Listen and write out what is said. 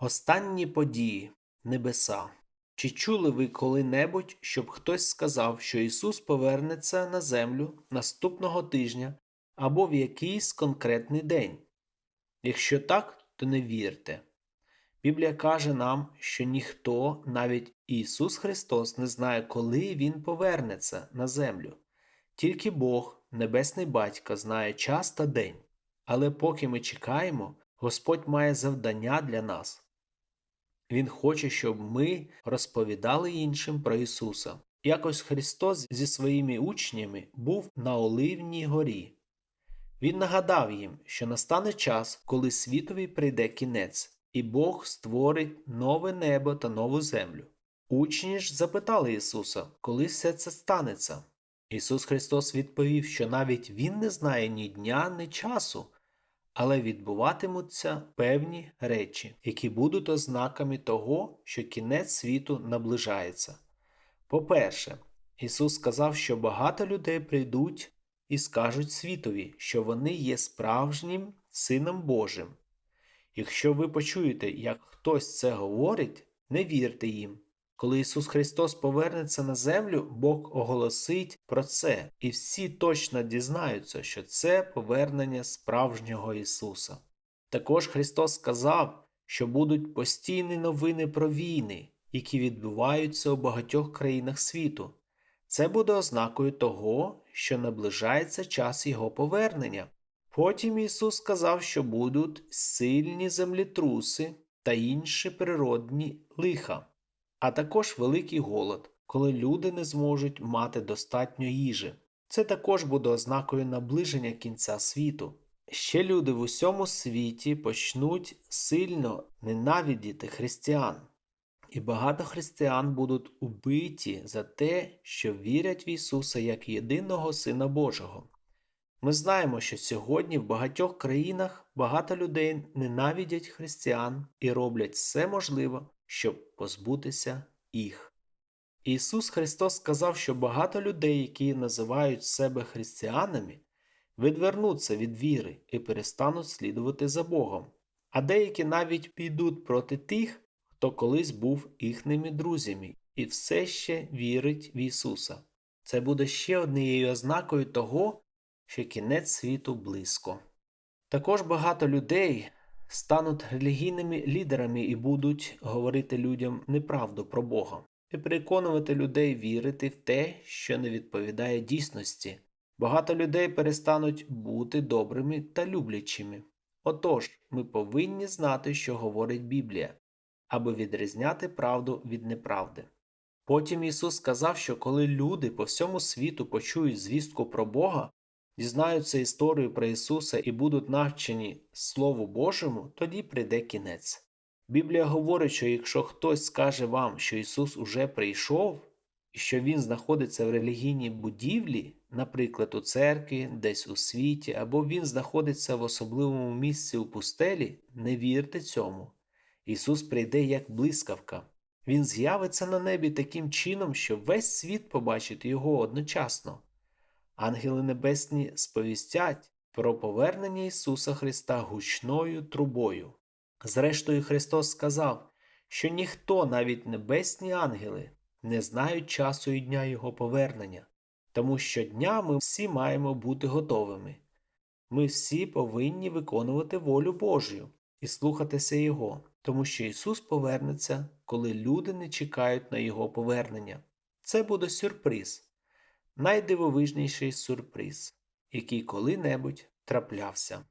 Останні події небеса. Чи чули ви коли-небудь, щоб хтось сказав, що Ісус повернеться на землю наступного тижня або в якийсь конкретний день? Якщо так, то не вірте. Біблія каже нам, що ніхто, навіть Ісус Христос, не знає, коли Він повернеться на землю. Тільки Бог, Небесний Батько, знає час та день. Але поки ми чекаємо, Господь має завдання для нас. Він хоче, щоб ми розповідали іншим про Ісуса. Якось Христос зі своїми учнями був на Оливній горі. Він нагадав їм, що настане час, коли світові прийде кінець, і Бог створить нове небо та нову землю. Учні ж запитали Ісуса, коли все це станеться. Ісус Христос відповів, що навіть Він не знає ні дня, ні часу, але відбуватимуться певні речі, які будуть ознаками того, що кінець світу наближається. По-перше, Ісус сказав, що багато людей прийдуть і скажуть світові, що вони є справжнім Сином Божим. Якщо ви почуєте, як хтось це говорить, не вірте їм. Коли Ісус Христос повернеться на землю, Бог оголосить про це, і всі точно дізнаються, що це повернення справжнього Ісуса. Також Христос сказав, що будуть постійні новини про війни, які відбуваються у багатьох країнах світу. Це буде ознакою того, що наближається час Його повернення. Потім Ісус сказав, що будуть сильні землетруси та інші природні лиха а також великий голод, коли люди не зможуть мати достатньо їжі. Це також буде ознакою наближення кінця світу. Ще люди в усьому світі почнуть сильно ненавидіти християн, і багато християн будуть убиті за те, що вірять в Ісуса як єдиного Сина Божого. Ми знаємо, що сьогодні в багатьох країнах багато людей ненавидять християн і роблять все можливе, щоб позбутися їх. Ісус Христос сказав, що багато людей, які називають себе християнами, відвернуться від віри і перестануть слідувати за Богом, а деякі навіть підуть проти тих, хто колись був їхніми друзями і все ще вірить в Ісуса. Це буде ще однією ознакою того, що кінець світу близько. Також багато людей стануть релігійними лідерами і будуть говорити людям неправду про Бога і переконувати людей вірити в те, що не відповідає дійсності. Багато людей перестануть бути добрими та люблячими. Отож, ми повинні знати, що говорить Біблія, аби відрізняти правду від неправди. Потім Ісус сказав, що коли люди по всьому світу почують звістку про Бога, дізнаються історію про Ісуса і будуть навчені Слову Божому, тоді прийде кінець. Біблія говорить, що якщо хтось скаже вам, що Ісус уже прийшов, і що Він знаходиться в релігійній будівлі, наприклад, у церкві, десь у світі, або Він знаходиться в особливому місці у пустелі, не вірте цьому. Ісус прийде як блискавка. Він з'явиться на небі таким чином, що весь світ побачить Його одночасно. Ангели Небесні сповістять про повернення Ісуса Христа гучною трубою. Зрештою, Христос сказав, що ніхто, навіть небесні ангели, не знають часу і дня Його повернення, тому що дня ми всі маємо бути готовими. Ми всі повинні виконувати волю Божою і слухатися Його, тому що Ісус повернеться, коли люди не чекають на Його повернення. Це буде сюрприз, найдивовижніший сюрприз, який коли-небудь траплявся.